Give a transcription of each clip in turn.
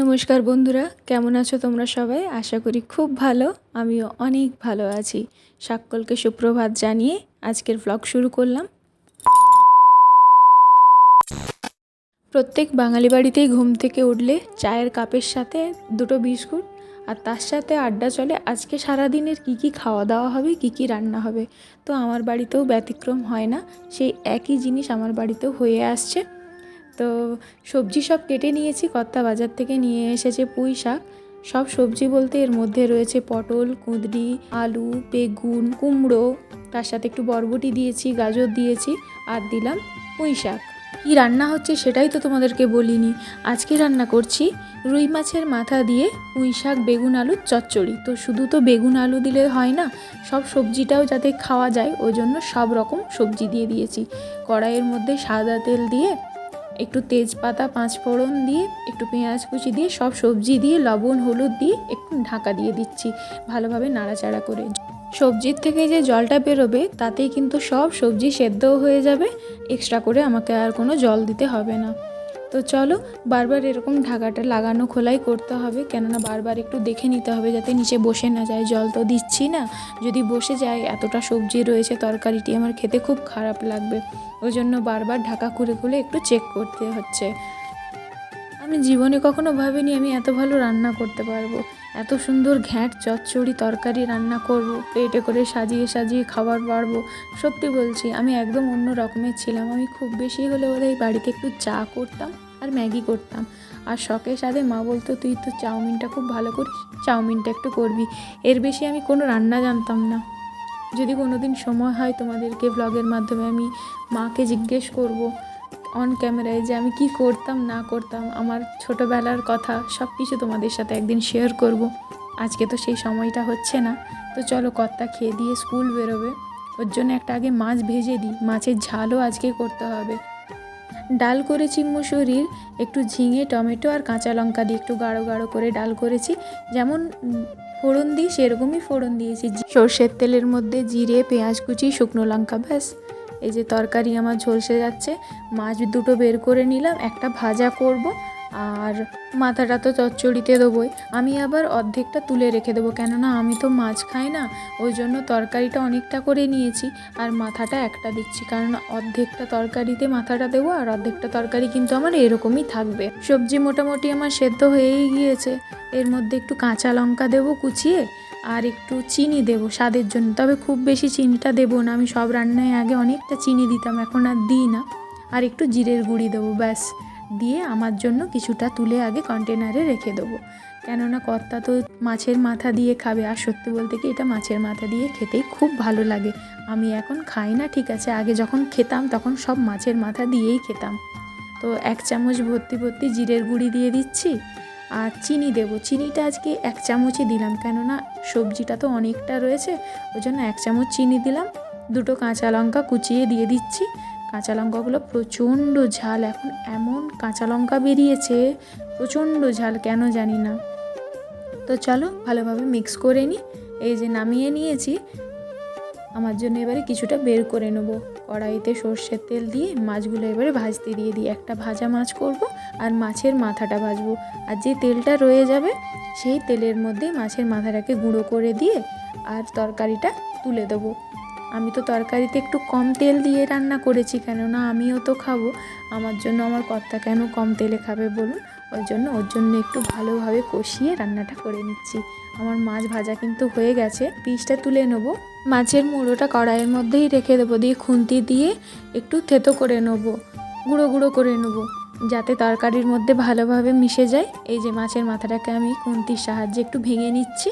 নমস্কার বন্ধুরা, কেমন আছো তোমরা সবাই? আশা করি খুব ভালো, আমিও অনেক ভালো আছি। সকলকে সুপ্রভাত জানিয়ে আজকের ব্লগ শুরু করলাম। প্রত্যেক বাঙালি বাড়িতেই ঘুম থেকে উঠলে চায়ের কাপের সাথে দুটো বিস্কুট, আর তার সাথে আড্ডা চলে আজকে সারাদিনের কী কী খাওয়া দাওয়া হবে, কী কী রান্না হবে। তো আমার বাড়িতেও ব্যতিক্রম হয় না, সেই একই জিনিস আমার বাড়িতেও হয়ে আসছে। তো সবজি সব কেটে নিয়েছি, কর্তা বাজার থেকে নিয়ে এসেছে পুঁই শাক। সব সবজি বলতে এর মধ্যে রয়েছে পটল, কুঁদরি, আলু, বেগুন, কুমড়ো। তার সাথে একটু বরবটি দিয়েছি, গাজর দিয়েছি আর দিলাম পুঁই শাক। কী রান্না হচ্ছে সেটাই তো তোমাদেরকে বলিনি। আজকে রান্না করছি রুই মাছের মাথা দিয়ে পুঁই শাক, বেগুন, আলুর চচ্চড়ি। তো শুধু তো বেগুন, আলু দিলে হয় না, সব সবজিটাও যাতে খাওয়া যায় ওই জন্য সব রকম সবজি দিয়ে দিয়েছি। কড়াইয়ের মধ্যে সাদা তেল দিয়ে একটু তেজপাতা পাঁচ ফোড়ন দিয়ে, একটু পেঁয়াজ কুচি দিয়ে, সব সবজি দিয়ে, লবণ, হলুদ দিয়ে একটু ঢাকা দিয়ে দিচ্ছি ভালোভাবে নাড়াচাড়া করে। সবজির থেকে যে জলটা বেরোবে, তাতেই কিন্তু সব সবজি সেদ্ধও হয়ে যাবে এক্সট্রা করে আমাকে আর কোনো জল দিতে হবে না। তো চলো বারবার এরকম ঢাকাটা লাগানো, খোলাই করতে হবে। কেননা বারবার একটু দেখে নিতে হবে যাতে নিচে বসে না যায়। জল তো দিচ্ছি না। যদি বসে যায়, এতটা সবজি রয়েছে, তরকারিটি আমার খেতে খুব খারাপ লাগবে। ওই জন্য বারবার ঢাকা খুলে খুলে একটু চেক করতে হচ্ছে। আমি জীবনে কখনো ভাবিনি আমি এত ভালো রান্না করতে পারব। এত সুন্দর ঘ্যাঁট, চচ্চড়ি তরকারি রান্না করব প্লেটে করে সাজিয়ে সাজিয়ে খাবার পারব সত্যি বলছি, আমি একদম অন্য রকমের ছিলাম। আমি খুব বেশি হলে বোধহয় বাড়িতে একটু চা করতাম। আর ম্যাগি করতাম। আর শখের সাথে মা বলতো, তুই তো চাউমিনটা খুব ভালো করিস, চাউমিনটা একটু করবি। এর বেশি আমি কোনো রান্না জানতাম না। যদি কোনো দিন সময় হয় তোমাদেরকে ব্লগের মাধ্যমে আমি মাকে জিজ্ঞেস করব অন ক্যামেরায় যে আমি কি করতাম, না করতাম, আমার ছোটোবেলার কথা সব কিছু তোমাদের সাথে একদিন শেয়ার করব। আজকে তো সেই সময়টা হচ্ছে না। তো চলো কর্তা খেয়ে দিয়ে স্কুল বেরোবে। ওর জন্য একটা আগে মাছ ভেজে দিই। মাছের ঝালও আজকে করতে হবে। ডাল করেছি মুসুরির, একটু ঝিঙে, টমেটো আর কাঁচা লঙ্কা দিয়ে একটু গাঢ় গাঢ় করে ডাল করেছি। যেমন ফোড়ন দিই, সেরকমই ফোড়ন দিয়েছি। সর্ষের তেলের মধ্যে জিরে, পেঁয়াজ কুচি, শুকনো লঙ্কা, ব্যাস। এই যে তরকারি আমার ঝলসে যাচ্ছে, মাছ দুটো বের করে নিলাম, একটা ভাজা করব। আর মাথাটা তো চচ্চড়িতে দেবোই। আমি আবার অর্ধেকটা তুলে রেখে দেবো, কেননা আমি তো মাছ খাই না, ওই জন্য তরকারিটা অনেকটা করে নিয়েছি আর মাথাটা একটা দিচ্ছি, কারণ অর্ধেকটা তরকারিতে মাথাটা দেবো আর অর্ধেকটা তরকারি কিন্তু আমার এরকমই থাকবে। সবজি মোটামুটি আমার সেদ্ধ হয়েই গিয়েছে, এর মধ্যে একটু কাঁচা লঙ্কা দেবো কুচিয়ে আর একটু চিনি দেবো স্বাদের জন্য, তবে খুব বেশি চিনিটা দেবো না, আমি সব রান্নায় আগে অনেকটা চিনি দিতাম, এখন আর দিই না। আর একটু জিরের গুঁড়ি দেবো, ব্যাস। দিয়ে আমার জন্য কিছুটা তুলে আগে কন্টেনারে রেখে দেবো। কেননা কর্তা তো মাছের মাথা দিয়ে খাবে। আর সত্যি বলতে কি, এটা মাছের মাথা দিয়ে খেতেই খুব ভালো লাগে। আমি এখন খাই না, ঠিক আছে? আগে যখন খেতাম, তখন সব মাছের মাথা দিয়েই খেতাম। তো এক চামচ ভর্তি ভর্তি জিরের গুঁড়ি দিয়ে দিচ্ছি, আর চিনি দেবো। চিনিটা আজকে এক চামচই দিলাম, কেননা সবজিটা তো অনেকটা রয়েছে। ওই জন্য এক চামচ চিনি দিলাম, দুটো কাঁচা লঙ্কা কুচিয়ে দিয়ে দিচ্ছি কাঁচা লঙ্কাগুলো প্রচণ্ড ঝাল, এখন এমন কাঁচা লঙ্কা বেরিয়েছে, প্রচণ্ড ঝাল, কেন জানি না। তো চলো ভালোভাবে মিক্স করে নিই এই যে নামিয়ে নিয়েছি। আমার জন্য এবারে কিছুটা বের করে নেব। কড়াইতে সর্ষের তেল দিয়ে মাছগুলো এবারে ভাজতে দিয়ে দিই। একটা ভাজা মাছ করব আর মাছের মাথাটা ভাজবো। আর যে তেলটা রয়ে যাবে, সেই তেলের মধ্যে মাছের মাথাটাকে গুঁড়ো করে দিয়ে আর তরকারিটা তুলে দেবো। আমি তো তরকারিতে একটু কম তেল দিয়ে রান্না করেছি কেননা আমিও তো খাব। আমার জন্য আমার কর্তা কেন কম তেলে খাবে বলুন? ওই জন্য, ওর জন্য একটু ভালোভাবে কষিয়ে রান্নাটা করে নিচ্ছি। আমার মাছ ভাজা কিন্তু হয়ে গেছে। পিসটা তুলে নেব। মাছের মুড়োটা কড়াইয়ের মধ্যেই রেখে দেবো। দিয়ে খুন্তি দিয়ে একটু থেতো করে নেব। গুঁড়ো গুঁড়ো করে নেব। যাতে তরকারির মধ্যে ভালোভাবে মিশে যায়। এই যে মাছের মাথাটাকে আমি খুন্তির সাহায্যে একটু ভেঙে নিচ্ছি।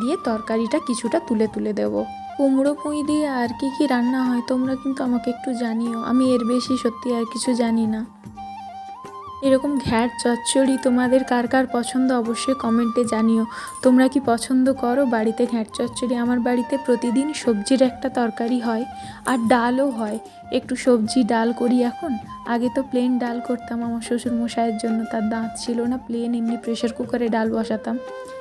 দিয়ে তরকারিটা কিছুটা তুলে তুলে দেবো। কুমড়ো পুঁই দিয়ে আর কি কি রান্না হয় তোমরা কিন্তু আমাকে একটু জানিও। আমি এর বেশি সত্যি আর কিছু জানি না। এরকম ঘ্যাট চচ্চড়ি তোমাদের কার কার পছন্দ অবশ্যই কমেন্টে জানিও। তোমরা কি পছন্দ করো বাড়িতে ঘ্যাট চচ্চড়ি? আমার বাড়িতে প্রতিদিন সবজির একটা তরকারি হয় আর ডালও হয়। একটু সবজি ডাল করি এখন। আগে তো প্লেন ডাল করতাম, আমার শ্বশুর মশাইয়ের জন্য তার দাঁত ছিল না প্লেন এমনি প্রেশার কুকারে ডাল বসাতাম।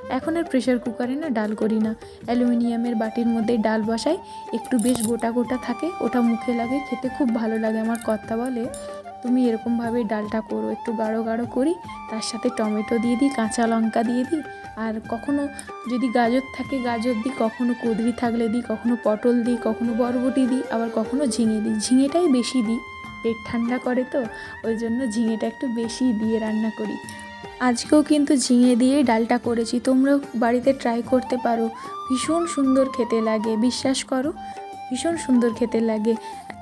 এখন আর প্রেশার কুকারে না ডাল করি না। অ্যালুমিনিয়ামের বাটির মধ্যে ডাল বসাই, একটু বেশ গোটা গোটা থাকে, ওটা মুখে লাগে, খেতে খুব ভালো লাগে। আমার কর্তা বলে তুমি এরকমভাবে ডালটা করো, একটু গাঢ় গাঢ় করি, তার সাথে টমেটো দিয়ে দিই, কাঁচা লঙ্কা দিয়ে দিই, আর কখনো যদি গাজর থাকে, গাজর দিই, কখনো কুদরি থাকলে দিই, কখনো পটল দিই, কখনো বরবটি দিই, আবার কখনো ঝিঙে দিই। ঝিঙেটাই বেশি দিই, পেট ঠান্ডা করে তো, ওই জন্য ঝিঙেটা একটু বেশি দিয়ে রান্না করি। আজকেও কিন্তু ঝিঙে দিয়েই ডালটা করেছি, তোমরাও বাড়িতে ট্রাই করতে পারো। ভীষণ সুন্দর খেতে লাগে, বিশ্বাস করো, ভীষণ সুন্দর খেতে লাগে।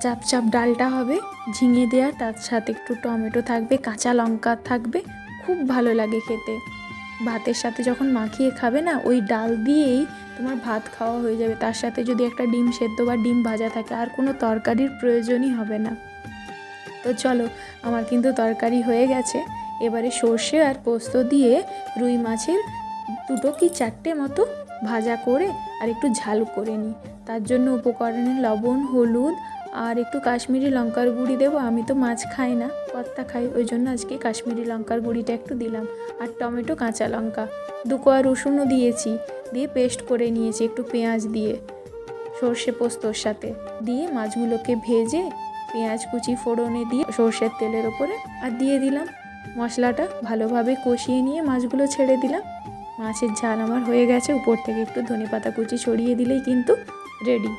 চাপ চাপ ডালটা হবে, ঝিঙে দেওয়া, তার সাথে একটু টমেটো থাকবে, কাঁচা লঙ্কা থাকবে, খুব ভালো লাগে খেতে। ভাতের সাথে যখন মাখিয়ে খাবে না, ওই ডাল দিয়েই তোমার ভাত খাওয়া হয়ে যাবে। তার সাথে যদি একটা ডিম সেদ্ধ বা ডিম ভাজা থাকে, আর কোনো তরকারির প্রয়োজনই হবে না। তো চলো, আমার কিন্তু তরকারি হয়ে গেছে। এবারে সর্ষে আর পোস্ত দিয়ে রুই মাছের দুটো কি চারটে মতো ভাজা করে আর একটু ঝাল করে নিই। তার জন্য উপকরণে লবণ, হলুদ আর একটু কাশ্মীরি লঙ্কার গুঁড়ি দেবো, আমি তো মাছ খাই না, কর্তা খাই, ওই জন্য আজকে কাশ্মীরি লঙ্কার গুঁড়িটা একটু দিলাম। আর টমেটো কাঁচা লঙ্কা, দু কোয়া রসুনও দিয়েছি, দিয়ে পেস্ট করে নিয়েছি একটু পেঁয়াজ দিয়ে, সর্ষে পোস্তর সাথে। দিয়ে মাছগুলোকে ভেজে পেঁয়াজ কুচি ফোড়নে দিয়ে সর্ষের তেলের ওপরে, আর দিয়ে দিলাম মশলাটা, ভালোভাবে কষিয়ে নিয়ে মাছগুলো ছেড়ে দিলাম। মাছের ঝাল আমার হয়ে গেছে, উপর থেকে একটু ধনেপাতা কুচি ছড়িয়ে দিলেই কিন্তু রেডি।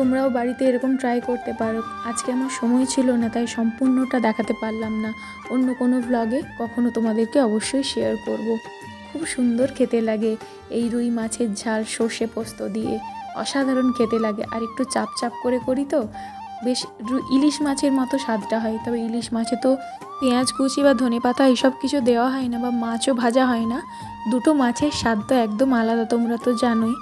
তোমরাও বাড়িতে এরকম ট্রাই করতে পারো। আজকে আমার সময় ছিল না, তাই সম্পূর্ণটা দেখাতে পারলাম না। অন্য কোনো ভ্লগে কখনো তোমাদেরকে অবশ্যই শেয়ার করব। খুব সুন্দর খেতে লাগে এই রুই মাছের ঝাল সর্ষে পোস্ত দিয়ে। অসাধারণ খেতে লাগে। আর একটু চাপ চাপ করে করি তো, বেশ ইলিশ মাছের মতো স্বাদটা হয়। তবে ইলিশ মাছে তো পেঁয়াজ, কুচি বা ধনেপাতা এসব কিছু দেওয়া হয় না বা মাছও ভাজা হয় না। দুটো মাছের স্বাদ তো একদম আলাদা, তোমরা তো জানোই।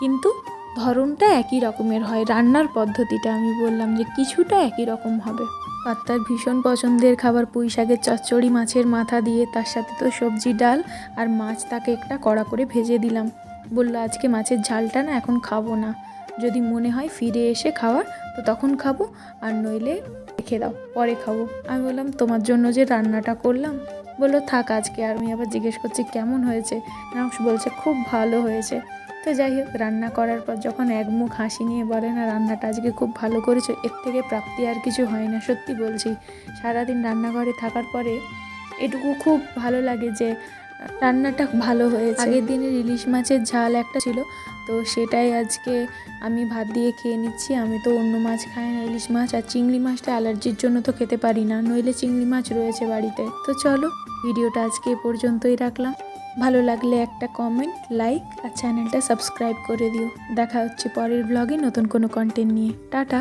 কিন্তু ধরনটা একই রকমের হয়। রান্নার পদ্ধতিটা আমি বললাম যে কিছুটা একই রকম হবে। পাত্তার ভীষণ পছন্দের খাবার পুঁই শাকের চচ্চড়ি, মাছের মাথা দিয়ে, তার সাথে তো সবজি, ডাল আর মাছ তাকে একটা কড়া করে ভেজে দিলাম। বলল, আজকে মাছের ঝালটা না এখন খাব না। যদি মনে হয় ফিরে এসে খাওয়ার, তো তখন খাব। আর নইলে রেখে দাও, পরে খাব। আমি বললাম, তোমার জন্য যে রান্নাটা করলাম। বলল, থাক আজকে। আর আমি আবার জিজ্ঞেস করছি, কেমন হয়েছে? না, বলছে, খুব ভালো হয়েছে। তো যাই হোক, রান্না করার পর যখন এক মুখ হাসি নিয়ে বলে, না, রান্নাটা আজকে খুব ভালো করেছ, এর থেকে প্রাপ্তি আর কিছু হয় না, সত্যি বলছি। সারাদিন রান্নাঘরে থাকার পরে এটুকু খুব ভালো লাগে যে, রান্নাটা ভালো হয়েছে। আগের দিনের ইলিশ মাছের ঝাল একটা ছিল, তো সেটাই আজকে আমি ভাত দিয়ে খেয়ে নিচ্ছি। আমি তো অন্য মাছ খাই না, ইলিশ মাছ আর চিংড়ি মাছটা অ্যালার্জির জন্য তো খেতে পারি না, নইলে চিংড়ি মাছ রয়েছে বাড়িতে। তো চলো, ভিডিওটা আজকে এ পর্যন্তই রাখলাম। ভালো লাগলে একটা কমেন্ট লাইক আর চ্যানেলটা সাবস্ক্রাইব করে দিও। দেখা হচ্ছে পরের ব্লগে নতুন কোনো কন্টেন্ট নিয়ে। টাটা!